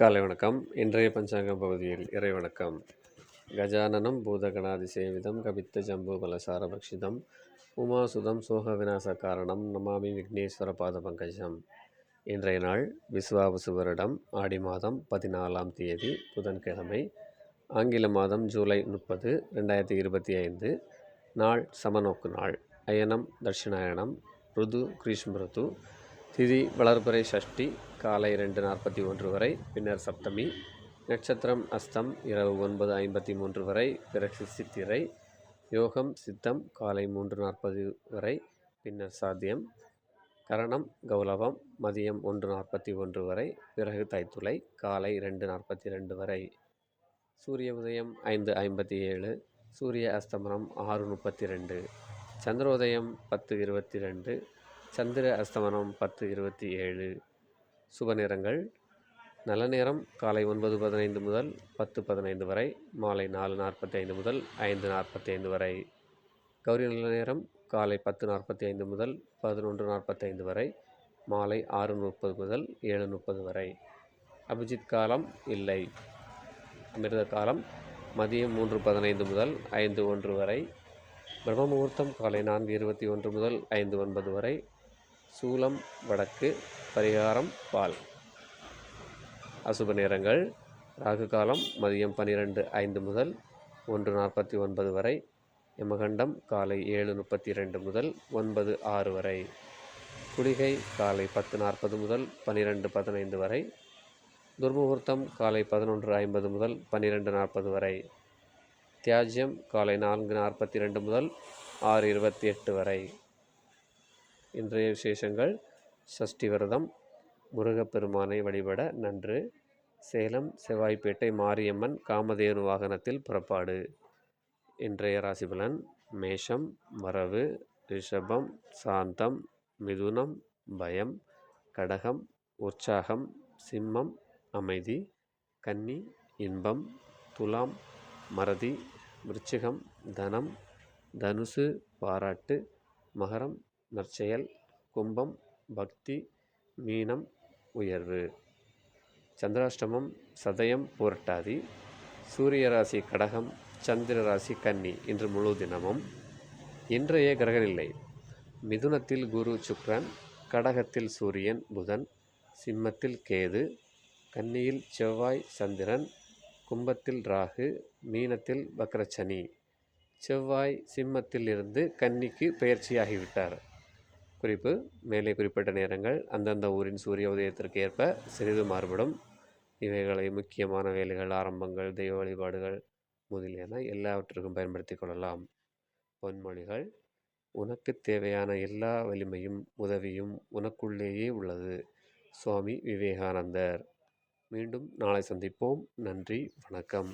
காலை வணக்கம். இன்றைய பஞ்சாங்க பகுதியில் இறை வணக்கம் கஜானனம் பூதகணாதிசேவிதம் கபித்த ஜம்பு பலசார பக்ஷிதம் உமாசுதம் சோக விநாச காரணம் நமாமி விக்னேஸ்வர பாத பங்கஜம். இன்றைய நாள் விஸ்வாவசு வருடம் ஆடி மாதம் பதினாலாம் தேதி புதன்கிழமை ஆங்கில மாதம் ஜூலை முப்பது ரெண்டாயிரத்தி இருபத்தி ஐந்து. நாள் சமநோக்கு நாள். அயனம் தட்சிணாயனம் ருது கிரீஷ்ம ருது திதி வளர்பிறை சஷ்டி காலை ரெண்டு நாற்பத்தி ஒன்று வரை பின்னர் சப்தமி நட்சத்திரம் அஸ்தம் இரவு ஒன்பது ஐம்பத்தி மூன்று வரை பிறகு சித்திரை யோகம் சித்தம் காலை மூன்று நாற்பது வரை பின்னர் சாத்தியம் கரணம் கௌலவம் மதியம் ஒன்று நாற்பத்தி ஒன்று வரை பிறகு தைத்துளை காலை ரெண்டு நாற்பத்தி ரெண்டு வரை. சூரிய உதயம் ஐந்து ஐம்பத்தி ஏழு சூரிய அஸ்தமனம் ஆறு முப்பத்தி ரெண்டு சந்திரோதயம் பத்து இருபத்தி ரெண்டு சந்திர அஸ்தமனம் பத்து இருபத்தி ஏழு. சுப நேரங்கள். நல்ல நேரம். காலை ஒன்பது பதினைந்து முதல் பத்து பதினைந்து வரை. மாலை நாலு நாற்பத்தி ஐந்து முதல் ஐந்து நாற்பத்தி ஐந்து வரை. கௌரி நல்ல நேரம். காலை பத்து நாற்பத்தி ஐந்து முதல் பதினொன்று நாற்பத்தைந்து வரை. மாலை ஆறு முப்பது முதல் ஏழு முப்பது வரை. அபிஜித் காலம் இல்லை. அமிர்த காலம் மதியம் மூன்று பதினைந்து முதல் ஐந்து ஒன்று வரை. பிரம்ம முகூர்த்தம் காலை நான்கு இருபத்தி ஒன்று முதல் ஐந்து ஒன்பது வரை. சூலம் வடக்கு பரிகாரம் பால். அசுப நேரங்கள் ராகு காலம் மதியம் பன்னிரெண்டு ஐந்து முதல் ஒன்று நாற்பத்தி ஒன்பது வரை யமகண்டம் காலை ஏழு முப்பத்தி ரெண்டு முதல் ஒன்பது ஆறு வரை குளிகை காலை பத்து நாற்பது முதல் பன்னிரெண்டு பதினைந்து வரை துர்முகூர்த்தம் காலை பதினொன்று ஐம்பது முதல் பன்னிரெண்டு நாற்பது வரை தியாஜ்யம் காலை நான்கு நாற்பத்தி ரெண்டு முதல் ஆறு இருபத்தி எட்டு வரை. இன்றைய விசேஷங்கள் சஷ்டி விரதம் முருகப்பெருமானை வழிபட நன்று. சேலம் செவ்வாய்ப்பேட்டை மாரியம்மன் காமதேனு வாகனத்தில் புறப்பாடு. இன்றைய ராசிபலன் மேஷம் வரவு ரிஷபம் சாந்தம் மிதுனம் பயம் கடகம் உற்சாகம் சிம்மம் அமைதி கன்னி இன்பம் துலாம் மறதி விருச்சிகம் தனம் தனுசு பாராட்டு மகரம் நற்செயல் கும்பம் பக்தி மீனம் உயர்வு. சந்திராஷ்டமம் சதயம் பூரட்டாதி. சூரிய ராசி கடகம் சந்திர ராசி கன்னி இன்று முழு தினமும். இன்றைய கிரகநிலை. மிதுனத்தில் குரு சுக்ரன் கடகத்தில் சூரியன் புதன் சிம்மத்தில் கேது கன்னியில் செவ்வாய் சந்திரன் கும்பத்தில் ராகு மீனத்தில் பக்ரச்சனி செவ்வாய் சிம்மத்தில் இருந்து கன்னிக்கு பயிற்சியாகிவிட்டார் குறிப்பு மேலே குறிப்பிட்ட நேரங்கள் அந்தந்த ஊரின் சூரிய உதயத்திற்கு ஏற்ப சிறிது மாறுபடும். இவைகளை முக்கியமான வேலைகள் ஆரம்பங்கள் தெய்வ வழிபாடுகள் முதலியன எல்லாவற்றுக்கும் பயன்படுத்தி கொள்ளலாம். பொன்மொழிகள் உனக்கு தேவையான எல்லா வலிமையும் உதவியும் உனக்குள்ளேயே உள்ளது. சுவாமி விவேகானந்தர். மீண்டும் நாளை சந்திப்போம். நன்றி வணக்கம்.